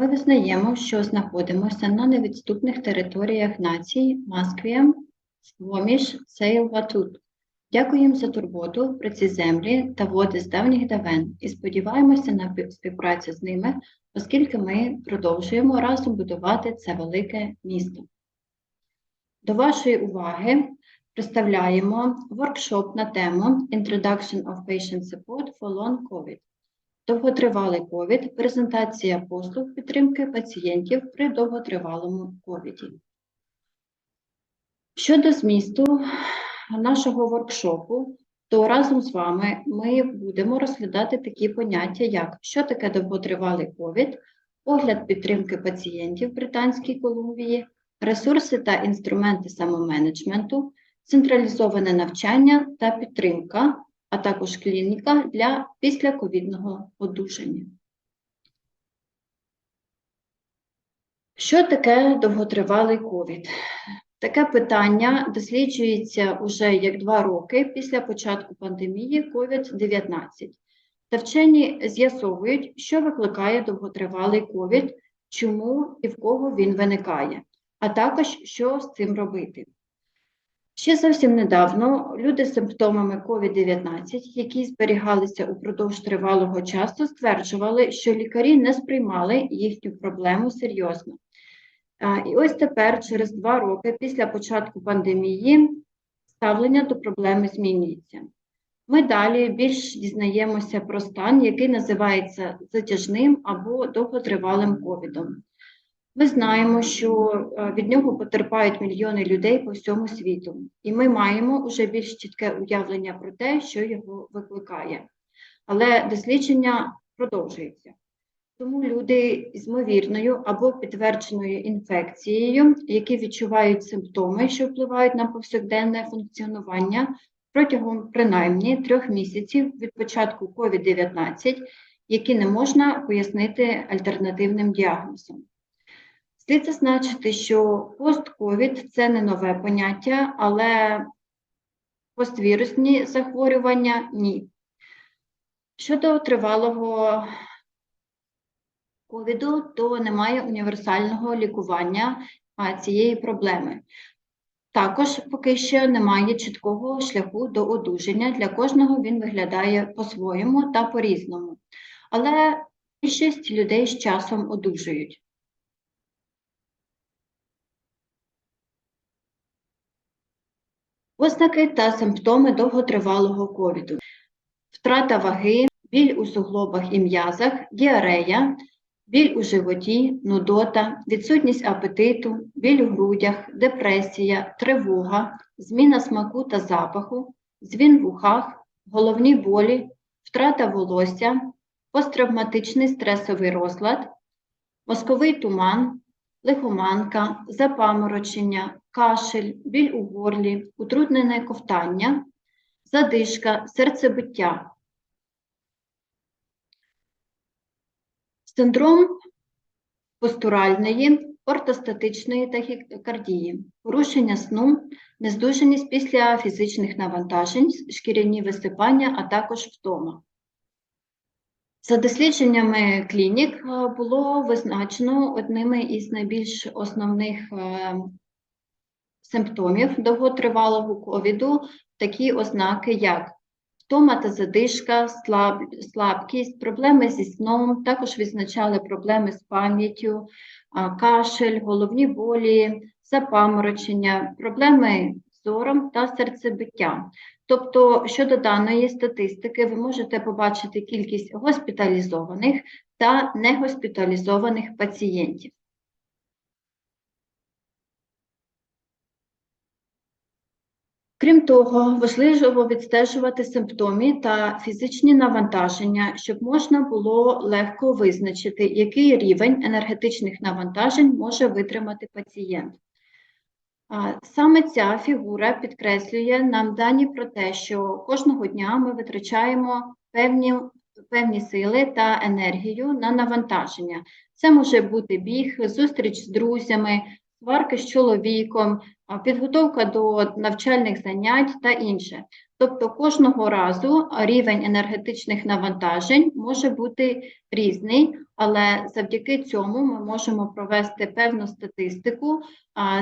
Ми визнаємо, що знаходимося на невідступних територіях націй Масквієм, Своміш, Сейл-Ватут. Дякуємо за турботу про ці землі та води з давніх давен і сподіваємося на співпрацю з ними, оскільки ми продовжуємо разом будувати це велике місто. До вашої уваги представляємо воркшоп на тему Introduction of Patient Support for Long COVID. Довготривалий COVID – презентація послуг підтримки пацієнтів при довготривалому COVID. Щодо змісту нашого воркшопу, то разом з вами ми будемо розглядати такі поняття, як що таке довготривалий COVID, огляд підтримки пацієнтів Британській Колумбії, ресурси та інструменти самоменеджменту, централізоване навчання та підтримка, а також клініка для післяковідного одужання. Що таке довготривалий COVID? Таке питання досліджується уже як два роки після початку пандемії COVID-19. Та вчені з'ясовують, що викликає довготривалий COVID, чому і в кого він виникає, а також що з цим робити. Ще зовсім недавно люди з симптомами COVID-19, які зберігалися упродовж тривалого часу, стверджували, що лікарі не сприймали їхню проблему серйозно. І ось тепер, через два роки після початку пандемії, ставлення до проблеми змінюється. Ми далі більш дізнаємося про стан, який називається затяжним або довготривалим ковідом. Ми знаємо, що е, від нього потерпають мільйони людей по всьому світу, і ми маємо вже більш чітке уявлення про те, що його викликає. Але дослідження продовжується. Тому люди з ймовірною або підтвердженою інфекцією, які відчувають симптоми, що впливають на повсякденне функціонування протягом принаймні трьох місяців від початку COVID-19, які не можна пояснити альтернативним діагнозом. Слід зазначити, що пост-ковід це не нове поняття, але поствірусні захворювання ні. Щодо тривалого ковіду, то немає універсального лікування цієї проблеми. Також поки що немає чіткого шляху до одужання. Для кожного він виглядає по-своєму та по-різному. Але більшість людей з часом одужують. Ознаки та симптоми довготривалого ковіду. Втрата ваги, біль у суглобах і м'язах, діарея, біль у животі, нудота, відсутність апетиту, біль у грудях, депресія, тривога, зміна смаку та запаху, дзвін в ухах, головні болі, втрата волосся, посттравматичний стресовий розлад, мозковий туман, лихоманка, запаморочення, кашель, біль у горлі, утруднене ковтання, задишка, серцебиття. Синдром постуральної, ортостатичної тахікардії, порушення сну, нездужаність після фізичних навантажень, шкіряні висипання, а також втома. За дослідженнями клінік е, було визначено одними із найбільш основних е, симптомів довготривалого ковіду такі ознаки, як втома та задишка, слаб, слабкість, проблеми зі сном, також відзначали проблеми з пам'яттю, кашель, головні болі, запаморочення, проблеми з зором та серцебиття. Тобто, щодо даної статистики, ви можете побачити кількість госпіталізованих та негоспіталізованих пацієнтів. Крім того, важливо відстежувати симптоми та фізичні навантаження, щоб можна було легко визначити, який рівень енергетичних навантажень може витримати пацієнт. Саме ця фігура підкреслює нам дані про те, що кожного дня ми витрачаємо певні, певні сили та енергію на навантаження. Це може бути біг, зустріч з друзями, сварки з чоловіком, підготовка до навчальних занять та інше. Тобто кожного разу рівень енергетичних навантажень може бути різний, але завдяки цьому ми можемо провести певну статистику,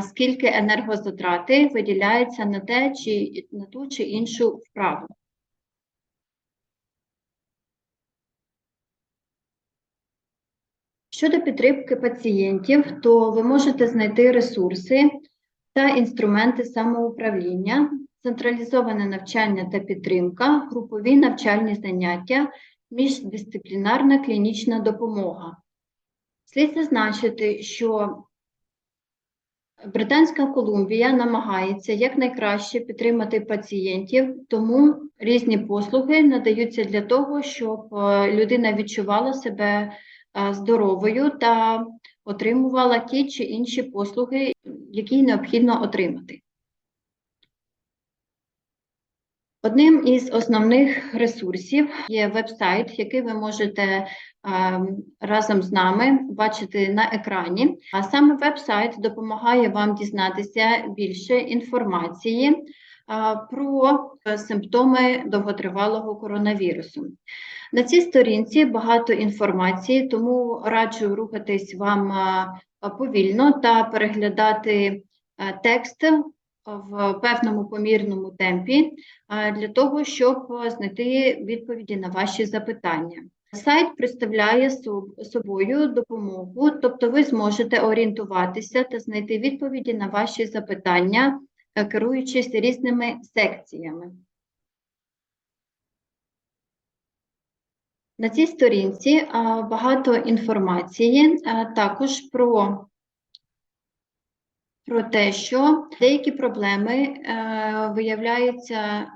скільки енергозатрати виділяється на те чи на ту чи іншу вправу. Щодо підтримки пацієнтів, то ви можете знайти ресурси та інструменти самоуправління, централізоване навчання та підтримка, групові навчальні заняття, міждисциплінарна клінічна допомога. Слід зазначити, що Британська Колумбія намагається якнайкраще підтримати пацієнтів, тому різні послуги надаються для того, щоб е, людина відчувала себе здоровою та отримувала ті чи інші послуги, які необхідно отримати. Одним із основних ресурсів є веб-сайт, який ви можете е, разом з нами бачити на екрані. А саме веб-сайт допомагає вам дізнатися більше інформації е, про симптоми довготривалого коронавірусу. На цій сторінці багато інформації, тому раджу рухатись вам е, повільно та переглядати текст в певному помірному темпі для того, щоб знайти відповіді на ваші запитання. Сайт представляє собою допомогу, тобто ви зможете орієнтуватися та знайти відповіді на ваші запитання, е, керуючись різними секціями. На цій сторінці багато інформації також про про те, що деякі проблеми е, виявляються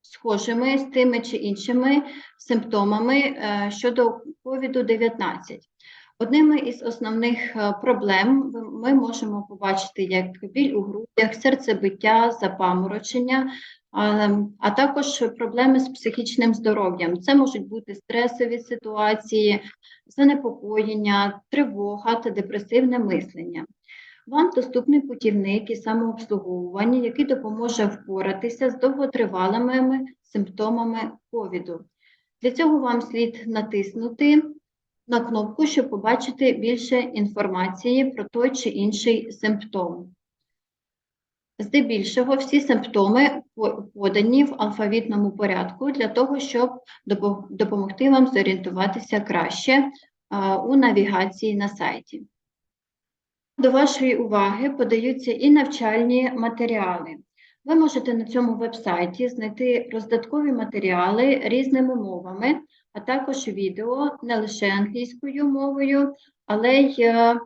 схожими з тими чи іншими симптомами е, щодо COVID-19. Одними із основних е, проблем ми можемо побачити як біль у грудях, серцебиття, запаморочення, а також проблеми з психічним здоров'ям. Це можуть бути стресові ситуації, занепокоєння, тривога та депресивне мислення. Вам доступний путівник і самообслуговування, який допоможе впоратися з довготривалими симптомами ковіду. Для цього вам слід натиснути на кнопку, щоб побачити більше інформації про той чи інший симптом. Здебільшого всі симптоми подані в алфавітному порядку для того, щоб допомогти вам зорієнтуватися краще у навігації на сайті. До вашої уваги подаються і навчальні матеріали. Ви можете на цьому веб-сайті знайти роздаткові матеріали різними мовами, а також відео не лише англійською мовою, але й е,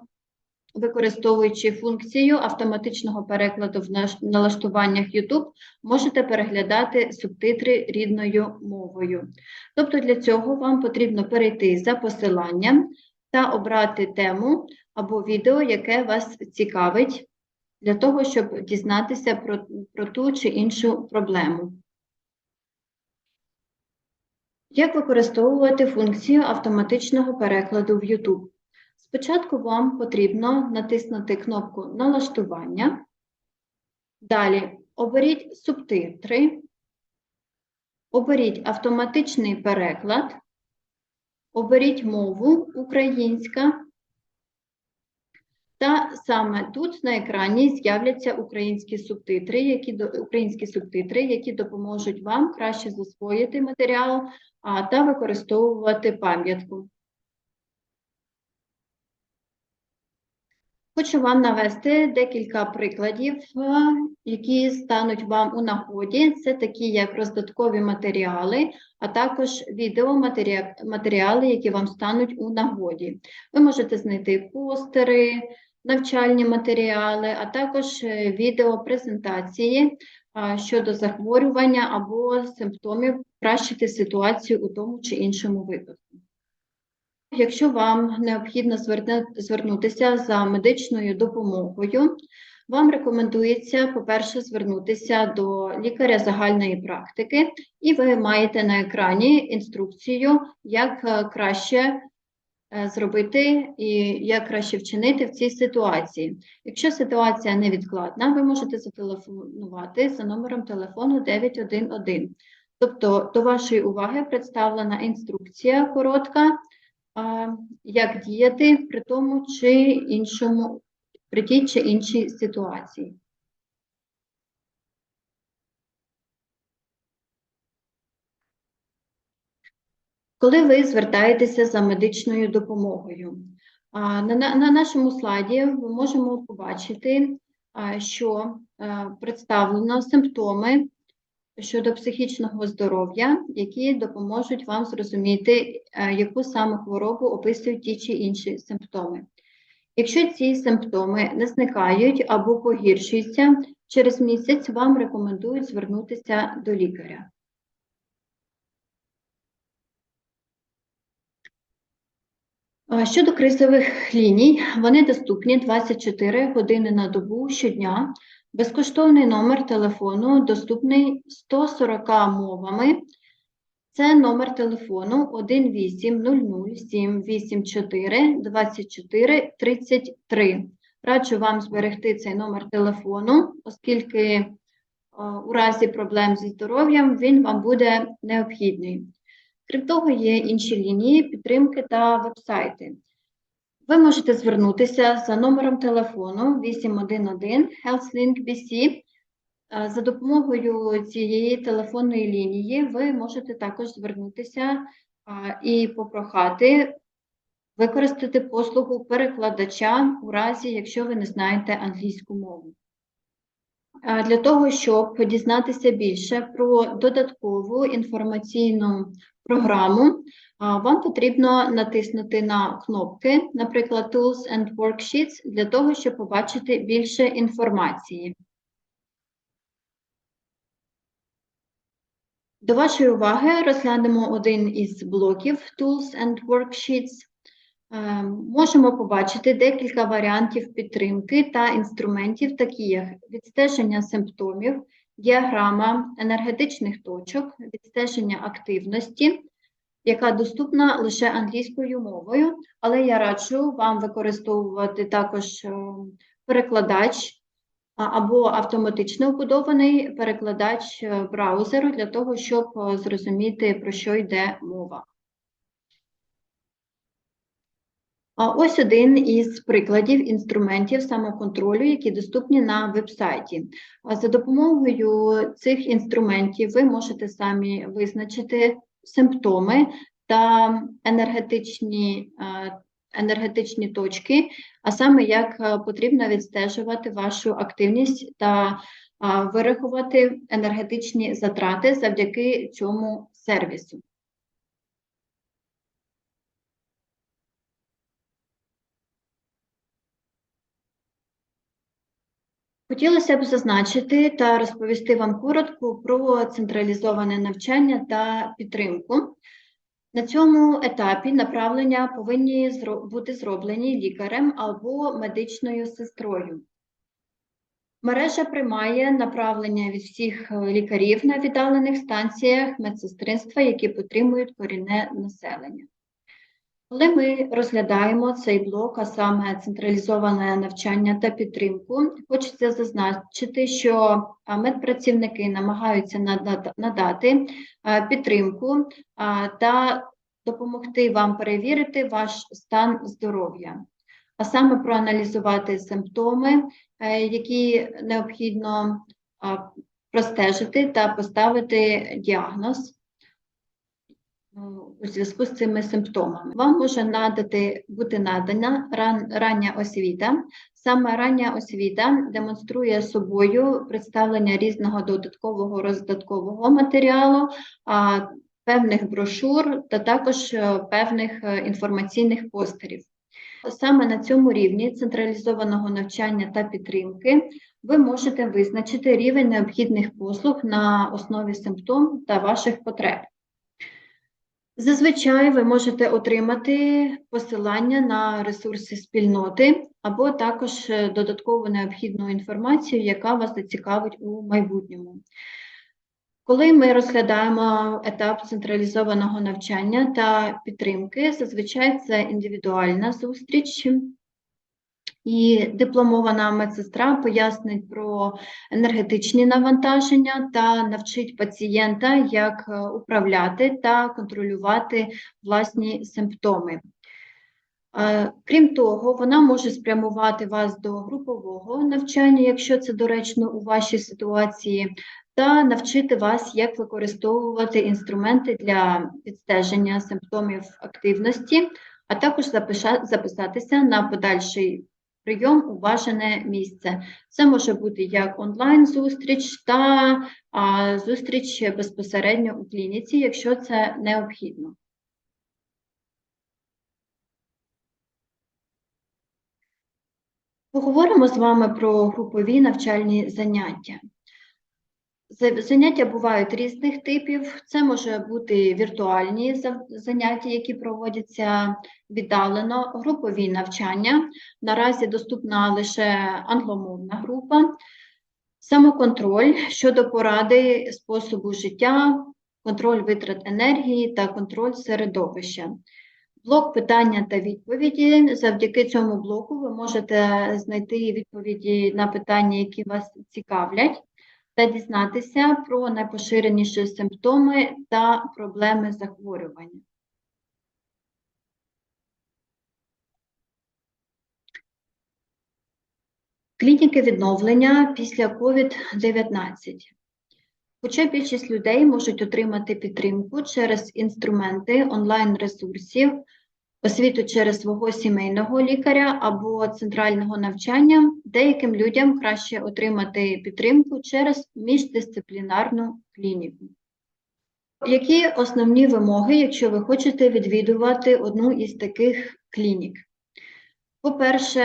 використовуючи функцію автоматичного перекладу в налаштуваннях YouTube, можете переглядати субтитри рідною мовою. Тобто для цього вам потрібно перейти за посиланням та обрати тему або відео, яке вас цікавить, для того, щоб дізнатися про, про ту чи іншу проблему. Як використовувати функцію автоматичного перекладу в YouTube? Спочатку вам потрібно натиснути кнопку Налаштування. Далі оберіть субтитри, оберіть автоматичний переклад, оберіть мову українська та саме тут на екрані з'являться українські субтитри, які українські субтитри, які допоможуть вам краще засвоїти матеріал та використовувати пам'ятку. Хочу вам навести декілька прикладів, які стануть вам у нагоді. Це такі, як роздаткові матеріали, а також відеоматеріали, які вам стануть у нагоді. Ви можете знайти постери, навчальні матеріали, а також е, відеопрезентації щодо захворювання або симптомів кращити ситуацію у тому чи іншому випадку. Якщо вам необхідно звернутися за медичною допомогою, вам рекомендується, по-перше, звернутися до лікаря загальної практики, і ви маєте на екрані інструкцію, як е, краще зробити і як краще вчинити в цій ситуації. Якщо ситуація невідкладна, ви можете зателефонувати за номером телефону 911. Тобто до вашої уваги представлена інструкція коротка, як діяти при тому чи іншому, при тій чи іншій ситуації. Коли ви звертаєтеся за медичною допомогою, на, на на нашому слайді ми можемо побачити, що представлено симптоми щодо психічного здоров'я, які допоможуть вам зрозуміти, е, яку саме хворобу описують ті чи інші симптоми. Якщо ці симптоми не зникають або погіршуються, через місяць вам рекомендують звернутися до лікаря. А Щодо кризових ліній, вони доступні 24 години на добу щодня. Безкоштовний номер телефону доступний 140 мовами. Це номер телефону 18007842433. Раджу вам зберегти цей номер телефону, оскільки е, у разі проблем зі здоров'ям він вам буде необхідний. Крім того, є інші лінії підтримки та вебсайти. Ви можете звернутися за номером телефону 811 HealthLink BC. Е, За допомогою цієї телефонної лінії ви можете також звернутися і попрохати використати послугу перекладача у разі, якщо ви не знаєте англійську мову. Для того, щоб дізнатися більше про додаткову інформаційну програму, вам потрібно натиснути на кнопки, наприклад, Tools and Worksheets, для того, щоб побачити більше інформації. До вашої уваги розглянемо один із блоків Tools and Worksheets. Е, Можемо побачити декілька варіантів підтримки та інструментів, такі як відстеження симптомів, діаграма енергетичних точок, відстеження активності, яка доступна лише англійською мовою, але я раджу вам використовувати також е, перекладач або автоматично вбудований перекладач е, браузеру для того, щоб зрозуміти, про що йде мова. А Ось один із прикладів інструментів самоконтролю, які доступні на веб-сайті. За допомогою цих інструментів ви можете самі визначити симптоми та енергетичні, енергетичні точки, а саме як потрібно відстежувати вашу активність та вирахувати енергетичні затрати завдяки цьому сервісу. Хотілося б зазначити та розповісти вам коротко про централізоване навчання та підтримку. На цьому етапі направлення повинні бути зроблені лікарем або медичною сестрою. Мережа приймає направлення від всіх е, лікарів на віддалених станціях медсестринства, які підтримують корінне населення. Коли ми розглядаємо цей блок, а саме централізоване навчання та підтримку, хочеться зазначити, що медпрацівники намагаються надати підтримку та допомогти вам перевірити ваш стан здоров'я, а саме проаналізувати симптоми, е, які необхідно простежити та поставити діагноз у зв'язку з цими симптомами. Вам може надати бути надана ран, рання освіта. Саме рання освіта демонструє собою представлення різного додаткового роздаткового матеріалу, певних брошур та також е, певних е, інформаційних постерів. Саме на цьому рівні централізованого навчання та підтримки ви можете визначити рівень необхідних послуг на основі симптом та ваших потреб. Зазвичай ви можете отримати посилання на ресурси спільноти або також е, додаткову необхідну інформацію, яка вас зацікавить у майбутньому. Коли ми розглядаємо етап централізованого навчання та підтримки, зазвичай це індивідуальна зустріч, і дипломована медсестра пояснить про енергетичні навантаження та навчить пацієнта, як е, управляти та контролювати власні симптоми. Е, Крім того, вона може спрямувати вас до групового навчання, якщо це доречно у вашій ситуації, та навчити вас, як використовувати інструменти для відстеження симптомів активності, а також записатися на подальший прийом у бажане місце. Це може бути як онлайн-зустріч та а, зустріч безпосередньо у клініці, якщо це необхідно. Поговоримо з вами про групові навчальні заняття. За- Заняття бувають різних типів. Це може бути віртуальні заняття, які проводяться віддалено, групові навчання. Наразі доступна лише англомовна група, самоконтроль щодо поради способу життя, контроль витрат енергії та контроль середовища. Блок питання та відповіді. Завдяки цьому блоку ви можете знайти відповіді на питання, які вас цікавлять, та дізнатися про найпоширеніші симптоми та проблеми захворювання. Клініки відновлення після COVID-19. Хоча більшість людей можуть отримати підтримку через інструменти онлайн-ресурсів, освіту через свого сімейного лікаря або центрального навчання, деяким людям краще отримати підтримку через міждисциплінарну клініку. Які основні вимоги, якщо ви хочете відвідувати одну із таких клінік? По-перше,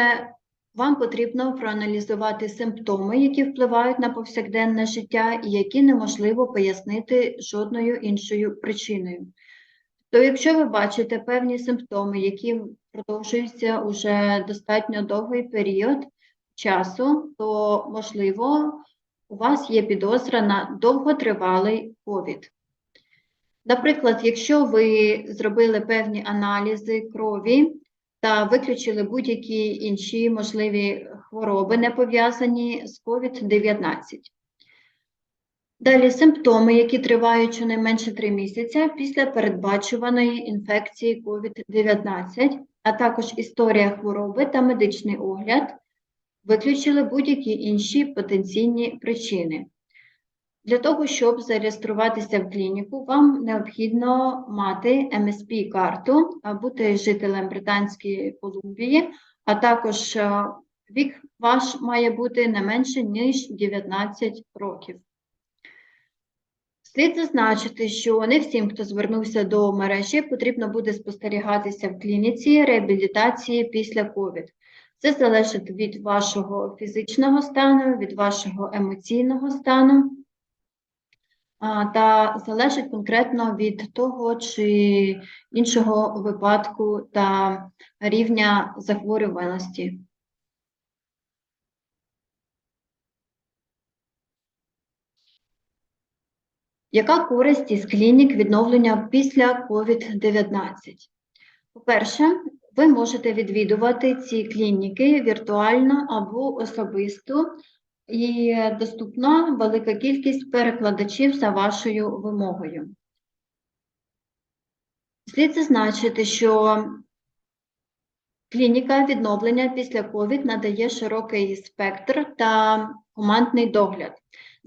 вам потрібно проаналізувати симптоми, які впливають на повсякденне життя і які неможливо пояснити жодною іншою причиною. То якщо ви бачите певні симптоми, які продовжуються уже достатньо довгий період часу, то можливо у вас є підозра на довготривалий ковід. Наприклад, якщо ви зробили певні аналізи крові та виключили будь-які інші можливі хвороби, не пов'язані з COVID-19. Далі симптоми, які тривають щонайменше 3 місяці після передбачуваної інфекції COVID-19, а також історія хвороби та медичний огляд, виключили будь-які інші потенційні причини. Для того, щоб зареєструватися в клініку, вам необхідно мати МСП-карту, бути жителем Британської Колумбії, а також е, вік ваш має бути не менше, ніж 19 років. Слід зазначити, що не всім, хто звернувся до мережі, потрібно буде спостерігатися в клініці реабілітації після COVID. Це залежить від вашого фізичного стану, від вашого емоційного стану та залежить конкретно від того чи іншого випадку та рівня захворюваності. Яка користь із клінік відновлення після COVID-19? По-перше, ви можете відвідувати ці клініки віртуально або особисто, і доступна велика кількість перекладачів за вашою вимогою. Слід зазначити, що клініка відновлення після COVID надає широкий спектр та командний догляд.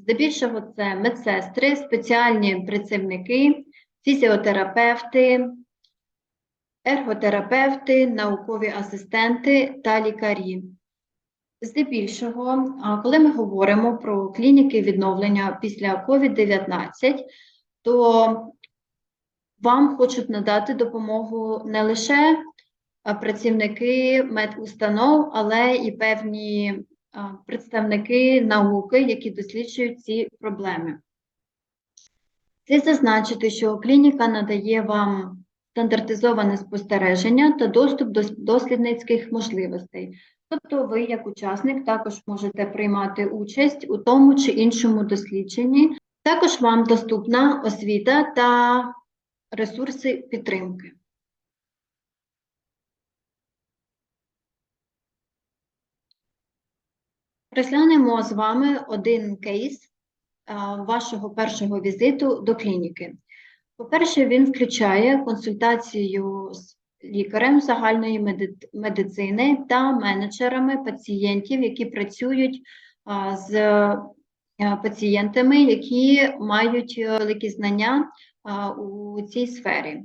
Здебільшого це медсестри, спеціальні працівники, фізіотерапевти, ерготерапевти, наукові асистенти та лікарі. Здебільшого, коли ми говоримо про клініки відновлення після COVID-19, то вам хочуть надати допомогу не лише працівники медустанов, але і певні представники науки, які досліджують ці проблеми. Слід зазначити, що клініка надає вам стандартизоване спостереження та доступ до дослідницьких можливостей. Тобто ви, як учасник, також можете приймати участь у тому чи іншому дослідженні Також вам доступна освіта та ресурси підтримки. Розглянемо з вами один кейс вашого першого візиту до клініки. По-перше, він включає консультацію з лікарем загальної медицини та менеджерами пацієнтів, які працюють з пацієнтами, які мають е, великі знання у цій сфері.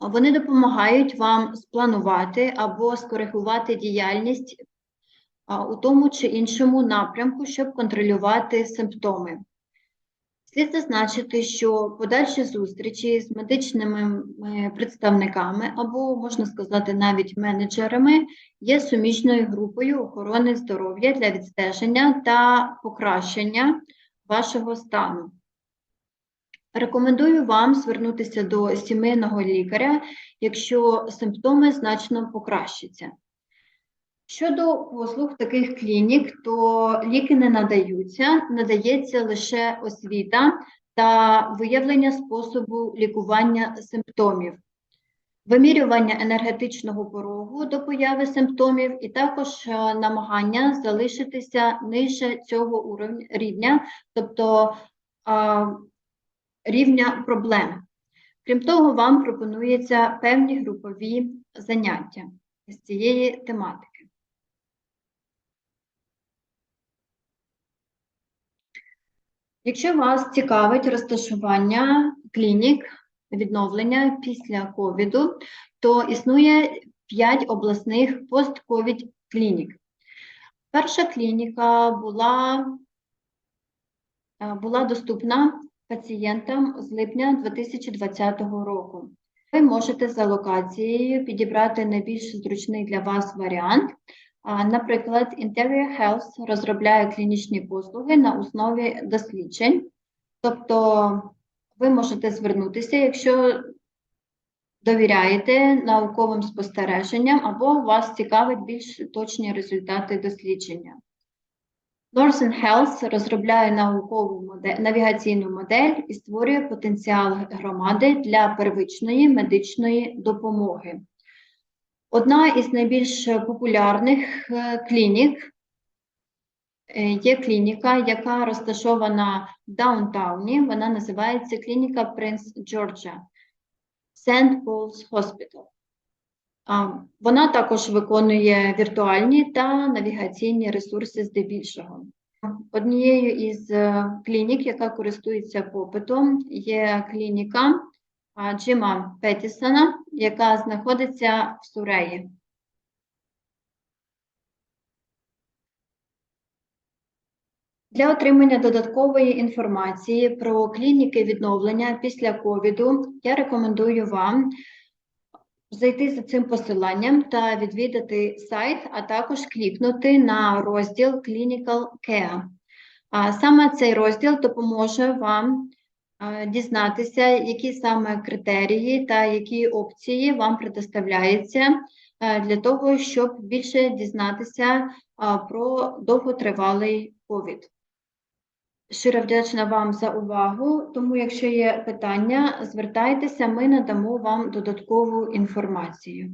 Вони допомагають вам спланувати або скоригувати діяльність у тому чи іншому напрямку, щоб контролювати симптоми. Слід зазначити, що подальші зустрічі з медичними е, представниками або, можна сказати, навіть менеджерами є суміжною групою охорони здоров'я для відстеження та покращення вашого стану. Рекомендую вам звернутися до сімейного лікаря, якщо симптоми значно покращаться. Щодо послуг таких клінік, то ліки не надаються, надається лише освіта та виявлення способу лікування симптомів, вимірювання енергетичного порогу до появи симптомів, і також е, намагання залишитися нижче цього рівня, тобто рівня проблем. Крім того, вам пропонуються певні групові заняття з цієї тематики. Якщо вас цікавить розташування клінік відновлення після ковіду, то існує 5 обласних постковід клінік. Перша клініка була, е, була доступна пацієнтам з липня 2020 року. Ви можете за локацією підібрати найбільш зручний для вас варіант. Наприклад, Interior Health розробляє клінічні послуги на основі досліджень. Тобто ви можете звернутися, якщо довіряєте науковим спостереженням або вас цікавить більш точні результати дослідження. Northern Health розробляє наукову модель, навігаційну модель і створює потенціал громади для первичної медичної допомоги. Одна із найбільш популярних е, клінік е, є клініка, яка розташована в даунтауні. Вона називається клініка Принц Джорджа St. Paul's Hospital. Вона також виконує віртуальні та навігаційні ресурси здебільшого. Однією із е, клінік, яка користується попитом, є клініка Джима Петтісона, яка знаходиться в Суреї. Для отримання додаткової інформації про клініки відновлення після ковіду я рекомендую вам зайти за цим посиланням та відвідати сайт, а також клікнути на розділ Clinical Care. А Саме цей розділ допоможе вам дізнатися, які саме критерії та які опції вам предоставляються е, для того, щоб більше дізнатися про довготривалий ковід. Щиро вдячна вам за увагу. Тому, якщо є питання, звертайтеся, ми надамо вам додаткову інформацію.